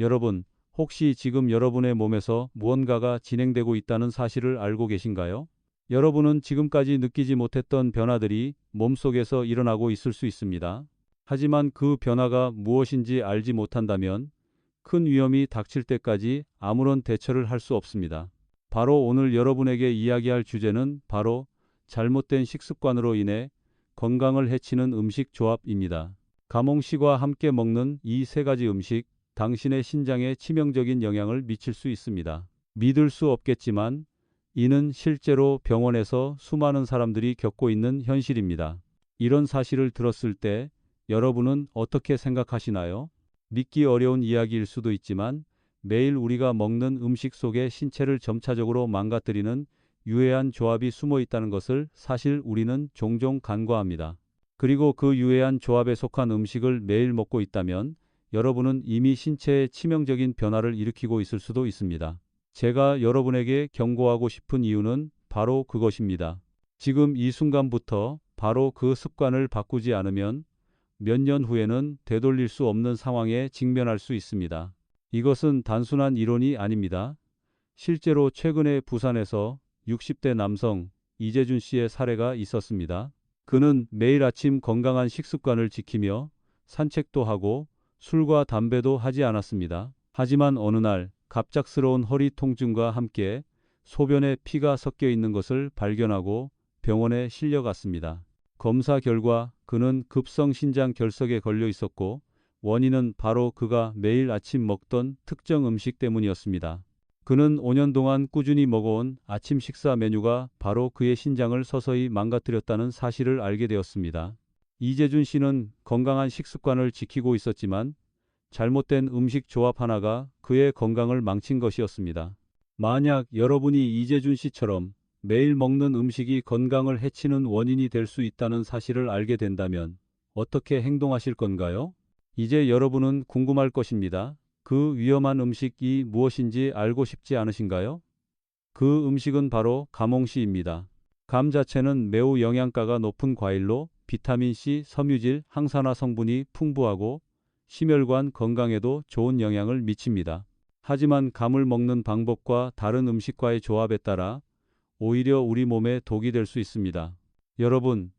여러분, 혹시 지금 여러분의 몸에서 무언가가 진행되고 있다는 사실을 알고 계신가요? 여러분은 지금까지 느끼지 못했던 변화들이 몸속에서 일어나고 있을 수 있습니다. 하지만 그 변화가 무엇인지 알지 못한다면 큰 위험이 닥칠 때까지 아무런 대처를 할 수 없습니다. 바로 오늘 여러분에게 이야기할 주제는 바로 잘못된 식습관으로 인해 건강을 해치는 음식 조합입니다. 가몽씨과 함께 먹는 이 세 가지 음식, 당신의 신장에 치명적인 영향을 미칠 수 있습니다. 믿을 수 없겠지만 이는 실제로 병원에서 수많은 사람들이 겪고 있는 현실입니다. 이런 사실을 들었을 때 여러분은 어떻게 생각하시나요? 믿기 어려운 이야기일 수도 있지만 매일 우리가 먹는 음식 속에 신체를 점차적으로 망가뜨리는 유해한 조합이 숨어 있다는 것을 사실 우리는 종종 간과합니다. 그리고 그 유해한 조합에 속한 음식을 매일 먹고 있다면 여러분은 이미 신체에 치명적인 변화를 일으키고 있을 수도 있습니다. 제가 여러분에게 경고하고 싶은 이유는 바로 그것입니다. 지금 이 순간부터 바로 그 습관을 바꾸지 않으면 몇 년 후에는 되돌릴 수 없는 상황에 직면할 수 있습니다. 이것은 단순한 이론이 아닙니다. 실제로 최근에 부산에서 60대 남성 이재준 씨의 사례가 있었습니다. 그는 매일 아침 건강한 식습관을 지키며 산책도 하고 술과 담배도 하지 않았습니다. 하지만 어느 날 갑작스러운 허리 통증과 함께 소변에 피가 섞여 있는 것을 발견하고 병원에 실려갔습니다. 검사 결과 그는 급성 신장 결석에 걸려 있었고 원인은 바로 그가 매일 아침 먹던 특정 음식 때문이었습니다. 그는 5년 동안 꾸준히 먹어온 아침 식사 메뉴가 바로 그의 신장을 서서히 망가뜨렸다는 사실을 알게 되었습니다. 이재준 씨는 건강한 식습관을 지키고 있었지만 잘못된 음식 조합 하나가 그의 건강을 망친 것이었습니다. 만약 여러분이 이재준 씨처럼 매일 먹는 음식이 건강을 해치는 원인이 될 수 있다는 사실을 알게 된다면 어떻게 행동하실 건가요? 이제 여러분은 궁금할 것입니다. 그 위험한 음식이 무엇인지 알고 싶지 않으신가요? 그 음식은 바로 가몽씨입니다. 감 자체는 매우 영양가가 높은 과일로 비타민C, 섬유질, 항산화 성분이 풍부하고 심혈관 건강에도 좋은 영향을 미칩니다. 하지만 감을 먹는 방법과 다른 음식과의 조합에 따라 오히려 우리 몸에 독이 될 수 있습니다. 여러분,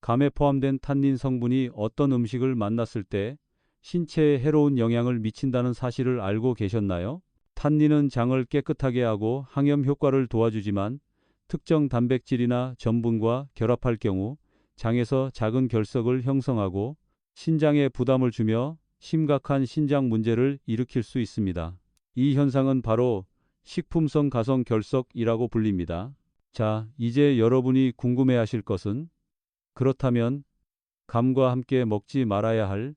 감에 포함된 탄닌 성분이 어떤 음식을 만났을 때 신체에 해로운 영향을 미친다는 사실을 알고 계셨나요? 탄닌은 장을 깨끗하게 하고 항염 효과를 도와주지만 특정 단백질이나 전분과 결합할 경우 장에서 작은 결석을 형성하고 신장에 부담을 주며 심각한 신장 문제를 일으킬 수 있습니다. 이 현상은 바로 식품성 가성 결석이라고 불립니다. 자, 이제 여러분이 궁금해 하실 것은 그렇다면 감과 함께 먹지 말아야 할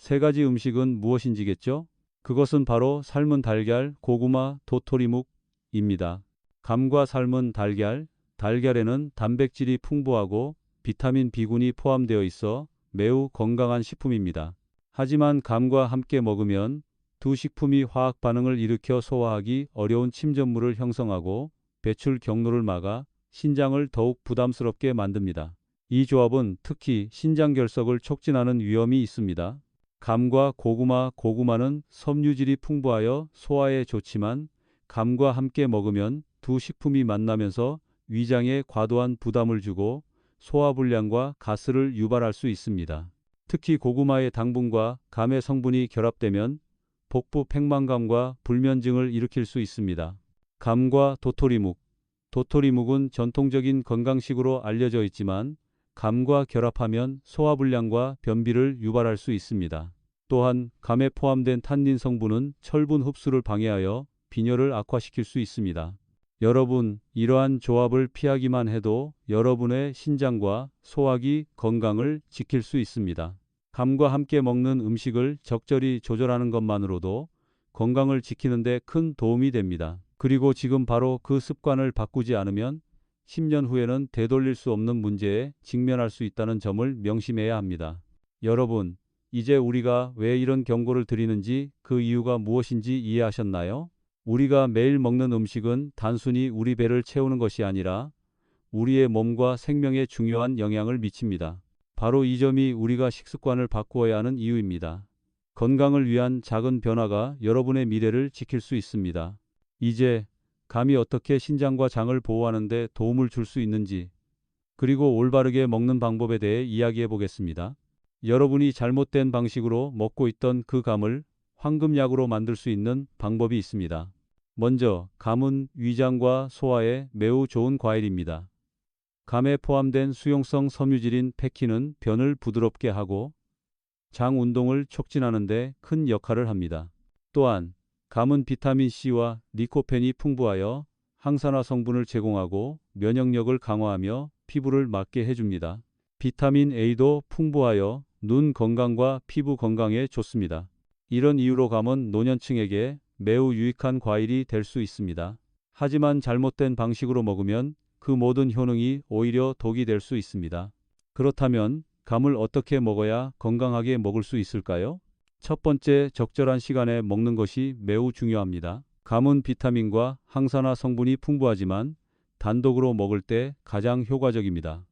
세 가지 음식은 무엇인지겠죠? 그것은 바로 삶은 달걀, 고구마, 도토리묵입니다. 감과 삶은 달걀, 달걀에는 단백질이 풍부하고 비타민 B군이 포함되어 있어 매우 건강한 식품입니다. 하지만 감과 함께 먹으면 두 식품이 화학 반응을 일으켜 소화하기 어려운 침전물을 형성하고 배출 경로를 막아 신장을 더욱 부담스럽게 만듭니다. 이 조합은 특히 신장 결석을 촉진하는 위험이 있습니다. 감과 고구마, 고구마는 섬유질이 풍부하여 소화에 좋지만 감과 함께 먹으면 두 식품이 만나면서 위장에 과도한 부담을 주고 소화불량과 가스를 유발할 수 있습니다. 특히 고구마의 당분과 감의 성분이 결합되면 복부 팽만감과 불면증을 일으킬 수 있습니다. 감과 도토리묵 도토리묵은 전통적인 건강식으로 알려져 있지만 감과 결합하면 소화불량과 변비를 유발할 수 있습니다. 또한 감에 포함된 탄닌 성분은 철분 흡수를 방해하여 빈혈을 악화시킬 수 있습니다. 여러분, 이러한 조합을 피하기만 해도 여러분의 신장과 소화기 건강을 지킬 수 있습니다. 감과 함께 먹는 음식을 적절히 조절하는 것만으로도 건강을 지키는 데 큰 도움이 됩니다. 그리고 지금 바로 그 습관을 바꾸지 않으면 10년 후에는 되돌릴 수 없는 문제에 직면할 수 있다는 점을 명심해야 합니다. 여러분, 이제 우리가 왜 이런 경고를 드리는지 그 이유가 무엇인지 이해하셨나요? 우리가 매일 먹는 음식은 단순히 우리 배를 채우는 것이 아니라 우리의 몸과 생명에 중요한 영향을 미칩니다. 바로 이 점이 우리가 식습관을 바꾸어야 하는 이유입니다. 건강을 위한 작은 변화가 여러분의 미래를 지킬 수 있습니다. 이제 감이 어떻게 신장과 장을 보호하는데 도움을 줄 수 있는지, 그리고 올바르게 먹는 방법에 대해 이야기해 보겠습니다. 여러분이 잘못된 방식으로 먹고 있던 그 감을 황금약으로 만들 수 있는 방법이 있습니다. 먼저, 감은 위장과 소화에 매우 좋은 과일입니다. 감에 포함된 수용성 섬유질인 페킨은 변을 부드럽게 하고 장 운동을 촉진하는 데 큰 역할을 합니다. 또한 감은 비타민 C와 리코펜이 풍부하여 항산화 성분을 제공하고 면역력을 강화하며 피부를 맑게 해줍니다. 비타민 A도 풍부하여 눈 건강과 피부 건강에 좋습니다. 이런 이유로 감은 노년층에게 매우 유익한 과일이 될 수 있습니다. 하지만 잘못된 방식으로 먹으면 그 모든 효능이 오히려 독이 될 수 있습니다. 그렇다면 감을 어떻게 먹어야 건강하게 먹을 수 있을까요? 첫 번째, 적절한 시간에 먹는 것이 매우 중요합니다. 감은 비타민과 항산화 성분이 풍부하지만 단독으로 먹을 때 가장 효과적입니다.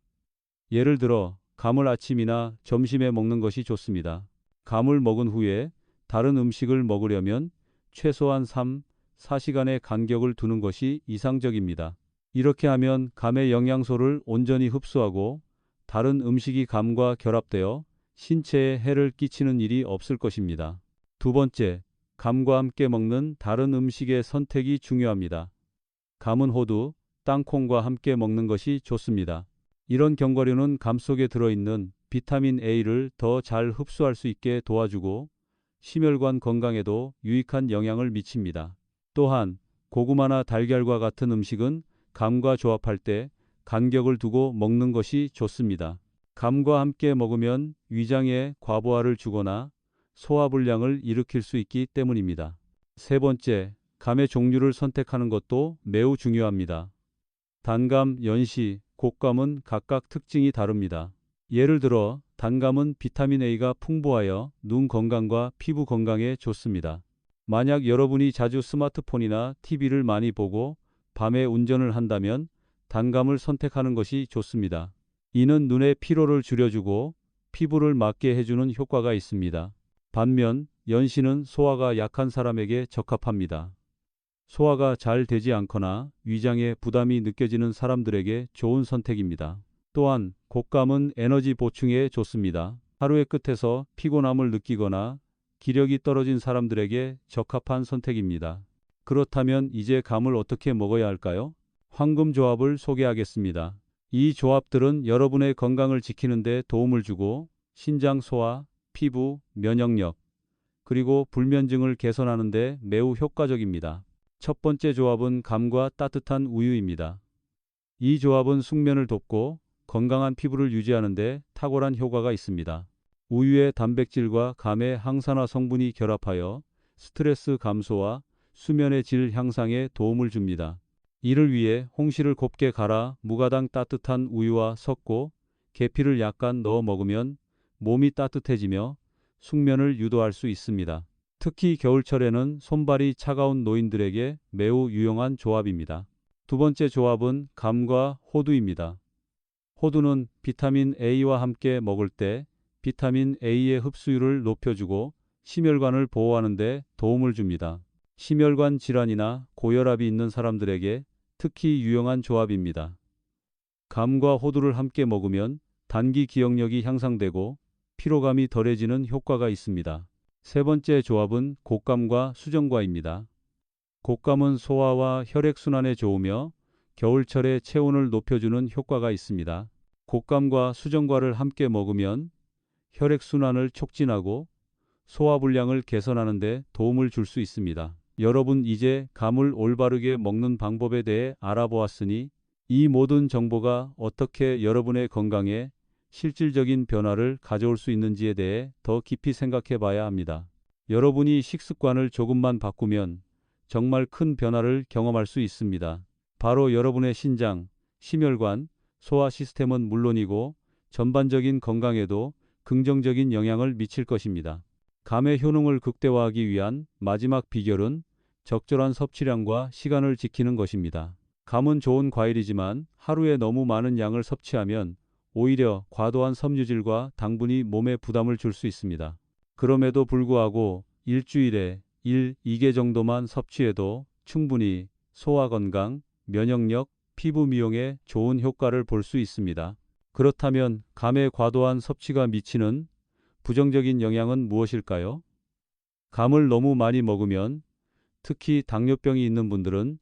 예를 들어, 감을 아침이나 점심에 먹는 것이 좋습니다. 감을 먹은 후에 다른 음식을 먹으려면 최소한 3, 4시간의 간격을 두는 것이 이상적입니다. 이렇게 하면 감의 영양소를 온전히 흡수하고 다른 음식이 감과 결합되어 신체에 해를 끼치는 일이 없을 것입니다. 두 번째, 감과 함께 먹는 다른 음식의 선택이 중요합니다. 감은 호두, 땅콩과 함께 먹는 것이 좋습니다. 이런 견과류는 감 속에 들어있는 비타민 A를 더 잘 흡수할 수 있게 도와주고 심혈관 건강에도 유익한 영향을 미칩니다. 또한 고구마나 달걀과 같은 음식은 감과 조합할 때 간격을 두고 먹는 것이 좋습니다. 감과 함께 먹으면 위장에 과부하를 주거나 소화불량을 일으킬 수 있기 때문입니다. 세 번째, 감의 종류를 선택하는 것도 매우 중요합니다. 단감, 연시, 곡감은 각각 특징이 다릅니다. 예를 들어 단감은 비타민 A가 풍부하여 눈 건강과 피부 건강에 좋습니다. 만약 여러분이 자주 스마트폰이나 TV를 많이 보고 밤에 운전을 한다면 단감을 선택하는 것이 좋습니다. 이는 눈의 피로를 줄여주고 피부를 맑게 해주는 효과가 있습니다. 반면 연시는 소화가 약한 사람에게 적합합니다. 소화가 잘 되지 않거나 위장에 부담이 느껴지는 사람들에게 좋은 선택입니다. 또한 곡감은 에너지 보충에 좋습니다. 하루의 끝에서 피곤함을 느끼거나 기력이 떨어진 사람들에게 적합한 선택입니다. 그렇다면 이제 감을 어떻게 먹어야 할까요? 황금 조합을 소개하겠습니다. 이 조합들은 여러분의 건강을 지키는 데 도움을 주고 신장 소화, 피부, 면역력, 그리고 불면증을 개선하는 데 매우 효과적입니다. 첫 번째 조합은 감과 따뜻한 우유입니다. 이 조합은 숙면을 돕고 건강한 피부를 유지하는 데 탁월한 효과가 있습니다. 우유의 단백질과 감의 항산화 성분이 결합하여 스트레스 감소와 수면의 질 향상에 도움을 줍니다. 이를 위해 홍시를 곱게 갈아 무가당 따뜻한 우유와 섞고 계피를 약간 넣어 먹으면 몸이 따뜻해지며 숙면을 유도할 수 있습니다. 특히 겨울철에는 손발이 차가운 노인들에게 매우 유용한 조합입니다. 두 번째 조합은 감과 호두입니다. 호두는 비타민 A와 함께 먹을 때 비타민 A의 흡수율을 높여주고 심혈관을 보호하는 데 도움을 줍니다. 심혈관 질환이나 고혈압이 있는 사람들에게 특히 유용한 조합입니다. 감과 호두를 함께 먹으면 단기 기억력이 향상되고 피로감이 덜해지는 효과가 있습니다. 세 번째 조합은 곶감과 수정과입니다. 곶감은 소화와 혈액순환에 좋으며 겨울철에 체온을 높여주는 효과가 있습니다. 곶감과 수정과를 함께 먹으면 혈액순환을 촉진하고 소화불량을 개선하는 데 도움을 줄 수 있습니다. 여러분 이제 감을 올바르게 먹는 방법에 대해 알아보았으니 이 모든 정보가 어떻게 여러분의 건강에 실질적인 변화를 가져올 수 있는지에 대해 더 깊이 생각해 봐야 합니다. 여러분이 식습관을 조금만 바꾸면 정말 큰 변화를 경험할 수 있습니다. 바로 여러분의 신장, 심혈관, 소화 시스템은 물론이고 전반적인 건강에도 긍정적인 영향을 미칠 것입니다. 감의 효능을 극대화하기 위한 마지막 비결은 적절한 섭취량과 시간을 지키는 것입니다. 감은 좋은 과일이지만 하루에 너무 많은 양을 섭취하면 오히려 과도한 섬유질과 당분이 몸에 부담을 줄 수 있습니다. 그럼에도 불구하고 일주일에 1, 2개 정도만 섭취해도 충분히 소화 건강, 면역력, 피부 미용에 좋은 효과를 볼 수 있습니다. 그렇다면 감의 과도한 섭취가 미치는 부정적인 영향은 무엇일까요? 감을 너무 많이 먹으면 특히 당뇨병이 있는 분들은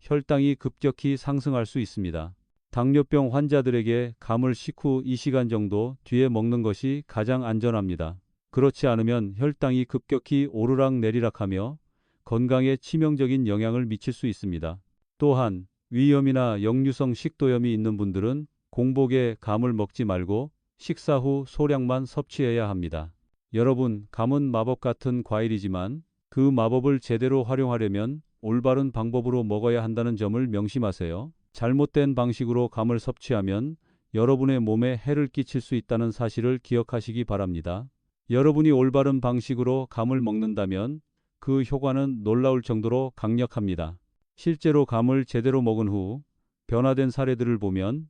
혈당이 급격히 상승할 수 있습니다. 당뇨병 환자들에게 감을 식후 2시간 정도 뒤에 먹는 것이 가장 안전합니다. 그렇지 않으면 혈당이 급격히 오르락 내리락하며 건강에 치명적인 영향을 미칠 수 있습니다. 또한 위염이나 역류성 식도염이 있는 분들은 공복에 감을 먹지 말고 식사 후 소량만 섭취해야 합니다. 여러분, 감은 마법 같은 과일이지만 그 마법을 제대로 활용하려면 올바른 방법으로 먹어야 한다는 점을 명심하세요. 잘못된 방식으로 감을 섭취하면 여러분의 몸에 해를 끼칠 수 있다는 사실을 기억하시기 바랍니다. 여러분이 올바른 방식으로 감을 먹는다면 그 효과는 놀라울 정도로 강력합니다. 실제로 감을 제대로 먹은 후 변화된 사례들을 보면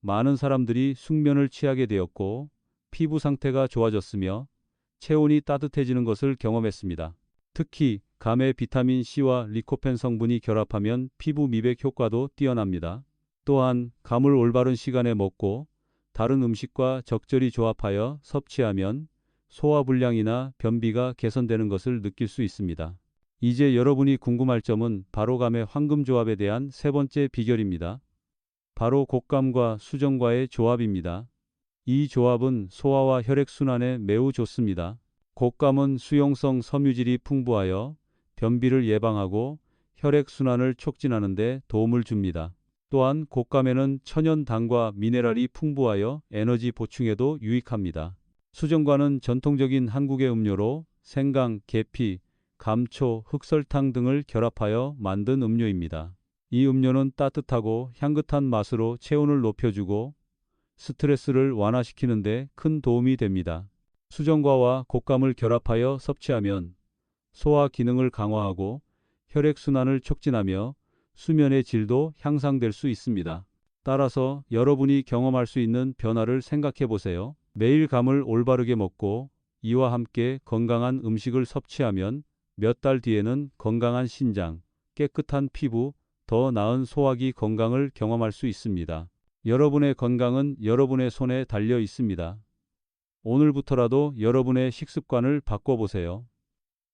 많은 사람들이 숙면을 취하게 되었고 피부 상태가 좋아졌으며 체온이 따뜻해지는 것을 경험했습니다. 특히 감의 비타민 C와 리코펜 성분이 결합하면 피부 미백 효과도 뛰어납니다. 또한 감을 올바른 시간에 먹고 다른 음식과 적절히 조합하여 섭취하면 소화불량이나 변비가 개선되는 것을 느낄 수 있습니다. 이제 여러분이 궁금할 점은 바로 감의 황금조합에 대한 세 번째 비결입니다. 바로 곶감과 수정과의 조합입니다. 이 조합은 소화와 혈액순환에 매우 좋습니다. 곶감은 수용성 섬유질이 풍부하여 변비를 예방하고 혈액순환을 촉진하는 데 도움을 줍니다. 또한 곶감에는 천연당과 미네랄이 풍부하여 에너지 보충에도 유익합니다. 수정과는 전통적인 한국의 음료로 생강, 계피, 감초, 흑설탕 등을 결합하여 만든 음료입니다. 이 음료는 따뜻하고 향긋한 맛으로 체온을 높여주고 스트레스를 완화시키는데 큰 도움이 됩니다. 수정과와 곶감을 결합하여 섭취하면 소화 기능을 강화하고 혈액순환을 촉진하며 수면의 질도 향상될 수 있습니다. 따라서 여러분이 경험할 수 있는 변화를 생각해 보세요. 매일 감을 올바르게 먹고 이와 함께 건강한 음식을 섭취하면 몇 달 뒤에는 건강한 신장, 깨끗한 피부, 더 나은 소화기 건강을 경험할 수 있습니다. 여러분의 건강은 여러분의 손에 달려 있습니다. 오늘부터라도 여러분의 식습관을 바꿔보세요.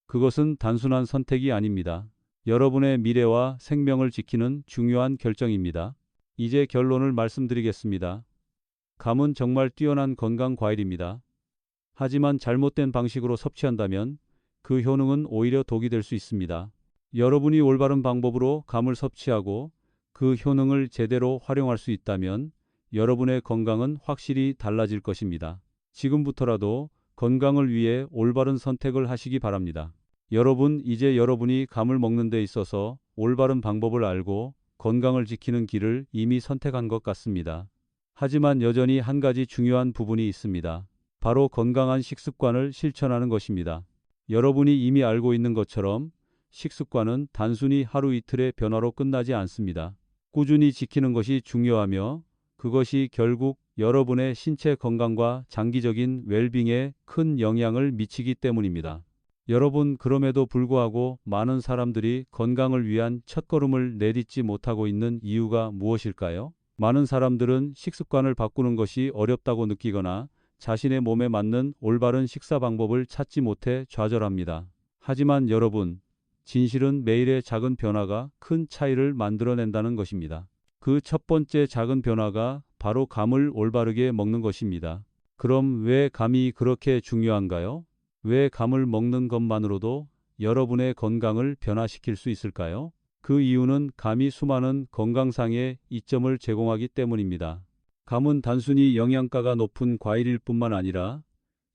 그것은 단순한 선택이 아닙니다. 여러분의 미래와 생명을 지키는 중요한 결정입니다. 이제 결론을 말씀드리겠습니다. 감은 정말 뛰어난 건강 과일입니다. 하지만 잘못된 방식으로 섭취한다면 그 효능은 오히려 독이 될 수 있습니다. 여러분이 올바른 방법으로 감을 섭취하고 그 효능을 제대로 활용할 수 있다면 여러분의 건강은 확실히 달라질 것입니다. 지금부터라도 건강을 위해 올바른 선택을 하시기 바랍니다. 여러분, 이제 여러분이 감을 먹는 데 있어서 올바른 방법을 알고 건강을 지키는 길을 이미 선택한 것 같습니다. 하지만 여전히 한 가지 중요한 부분이 있습니다. 바로 건강한 식습관을 실천하는 것입니다. 여러분이 이미 알고 있는 것처럼 식습관은 단순히 하루 이틀의 변화로 끝나지 않습니다. 꾸준히 지키는 것이 중요하며 그것이 결국 여러분의 신체 건강과 장기적인 웰빙에 큰 영향을 미치기 때문입니다. 여러분, 그럼에도 불구하고 많은 사람들이 건강을 위한 첫걸음을 내딛지 못하고 있는 이유가 무엇일까요? 많은 사람들은 식습관을 바꾸는 것이 어렵다고 느끼거나 자신의 몸에 맞는 올바른 식사 방법을 찾지 못해 좌절합니다. 하지만 여러분, 진실은 매일의 작은 변화가 큰 차이를 만들어낸다는 것입니다. 그 첫 번째 작은 변화가 바로 감을 올바르게 먹는 것입니다. 그럼 왜 감이 그렇게 중요한가요? 왜 감을 먹는 것만으로도 여러분의 건강을 변화시킬 수 있을까요? 그 이유는 감이 수많은 건강상의 이점을 제공하기 때문입니다. 감은 단순히 영양가가 높은 과일일 뿐만 아니라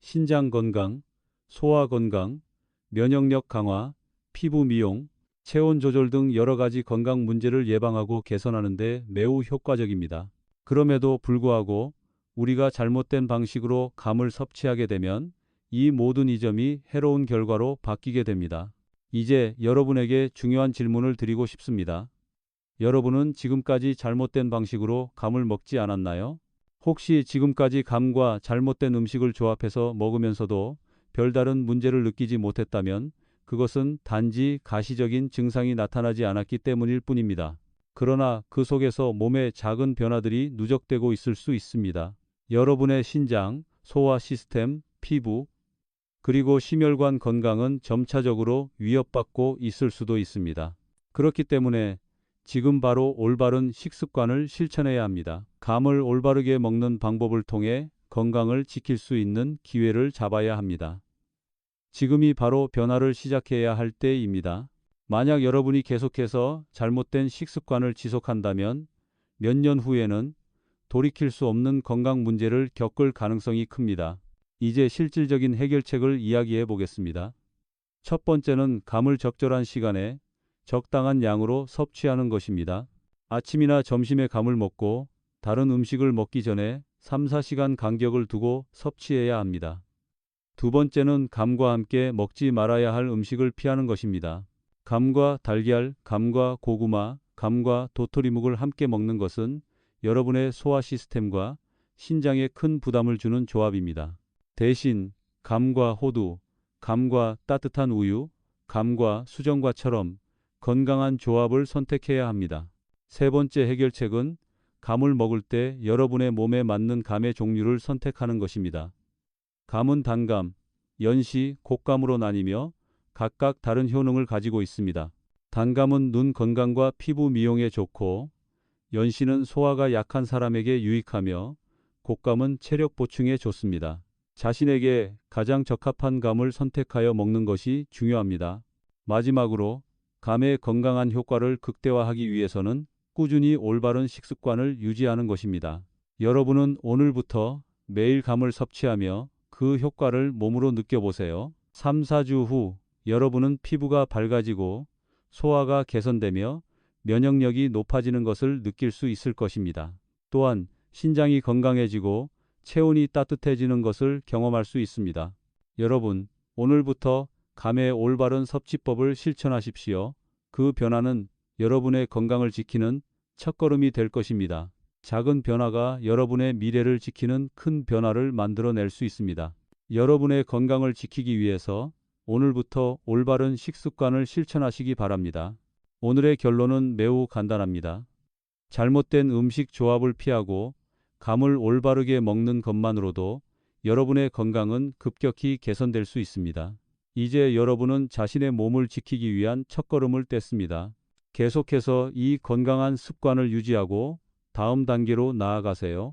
신장 건강, 소화 건강, 면역력 강화, 피부 미용, 체온 조절 등 여러 가지 건강 문제를 예방하고 개선하는 데 매우 효과적입니다. 그럼에도 불구하고 우리가 잘못된 방식으로 감을 섭취하게 되면 이 모든 이점이 해로운 결과로 바뀌게 됩니다. 이제 여러분에게 중요한 질문을 드리고 싶습니다. 여러분은 지금까지 잘못된 방식으로 감을 먹지 않았나요? 혹시 지금까지 감과 잘못된 음식을 조합해서 먹으면서도 별다른 문제를 느끼지 못했다면 그것은 단지 가시적인 증상이 나타나지 않았기 때문일 뿐입니다. 그러나 그 속에서 몸에 작은 변화들이 누적되고 있을 수 있습니다. 여러분의 신장, 소화 시스템, 피부, 그리고 심혈관 건강은 점차적으로 위협받고 있을 수도 있습니다. 그렇기 때문에 지금 바로 올바른 식습관을 실천해야 합니다. 감을 올바르게 먹는 방법을 통해 건강을 지킬 수 있는 기회를 잡아야 합니다. 지금이 바로 변화를 시작해야 할 때입니다. 만약 여러분이 계속해서 잘못된 식습관을 지속한다면 몇 년 후에는 돌이킬 수 없는 건강 문제를 겪을 가능성이 큽니다. 이제 실질적인 해결책을 이야기해 보겠습니다. 첫 번째는 감을 적절한 시간에 적당한 양으로 섭취하는 것입니다. 아침이나 점심에 감을 먹고 다른 음식을 먹기 전에 3, 4시간 간격을 두고 섭취해야 합니다. 두 번째는 감과 함께 먹지 말아야 할 음식을 피하는 것입니다. 감과 달걀, 감과 고구마, 감과 도토리묵을 함께 먹는 것은 여러분의 소화 시스템과 신장에 큰 부담을 주는 조합입니다. 대신 감과 호두, 감과 따뜻한 우유, 감과 수정과처럼 건강한 조합을 선택해야 합니다. 세 번째 해결책은 감을 먹을 때 여러분의 몸에 맞는 감의 종류를 선택하는 것입니다. 감은 단감, 연시, 곶감으로 나뉘며 각각 다른 효능을 가지고 있습니다. 단감은 눈 건강과 피부 미용에 좋고 연시는 소화가 약한 사람에게 유익하며 곶감은 체력 보충에 좋습니다. 자신에게 가장 적합한 감을 선택하여 먹는 것이 중요합니다. 마지막으로 감의 건강한 효과를 극대화하기 위해서는 꾸준히 올바른 식습관을 유지하는 것입니다. 여러분은 오늘부터 매일 감을 섭취하며 그 효과를 몸으로 느껴보세요. 3, 4주 후 여러분은 피부가 밝아지고 소화가 개선되며 면역력이 높아지는 것을 느낄 수 있을 것입니다. 또한 신장이 건강해지고 체온이 따뜻해지는 것을 경험할 수 있습니다. 여러분, 오늘부터 감의 올바른 섭취법을 실천하십시오. 그 변화는 여러분의 건강을 지키는 첫걸음이 될 것입니다. 작은 변화가 여러분의 미래를 지키는 큰 변화를 만들어낼 수 있습니다. 여러분의 건강을 지키기 위해서 오늘부터 올바른 식습관을 실천하시기 바랍니다. 오늘의 결론은 매우 간단합니다. 잘못된 음식 조합을 피하고 감을 올바르게 먹는 것만으로도 여러분의 건강은 급격히 개선될 수 있습니다. 이제 여러분은 자신의 몸을 지키기 위한 첫걸음을 뗐습니다. 계속해서 이 건강한 습관을 유지하고 다음 단계로 나아가세요.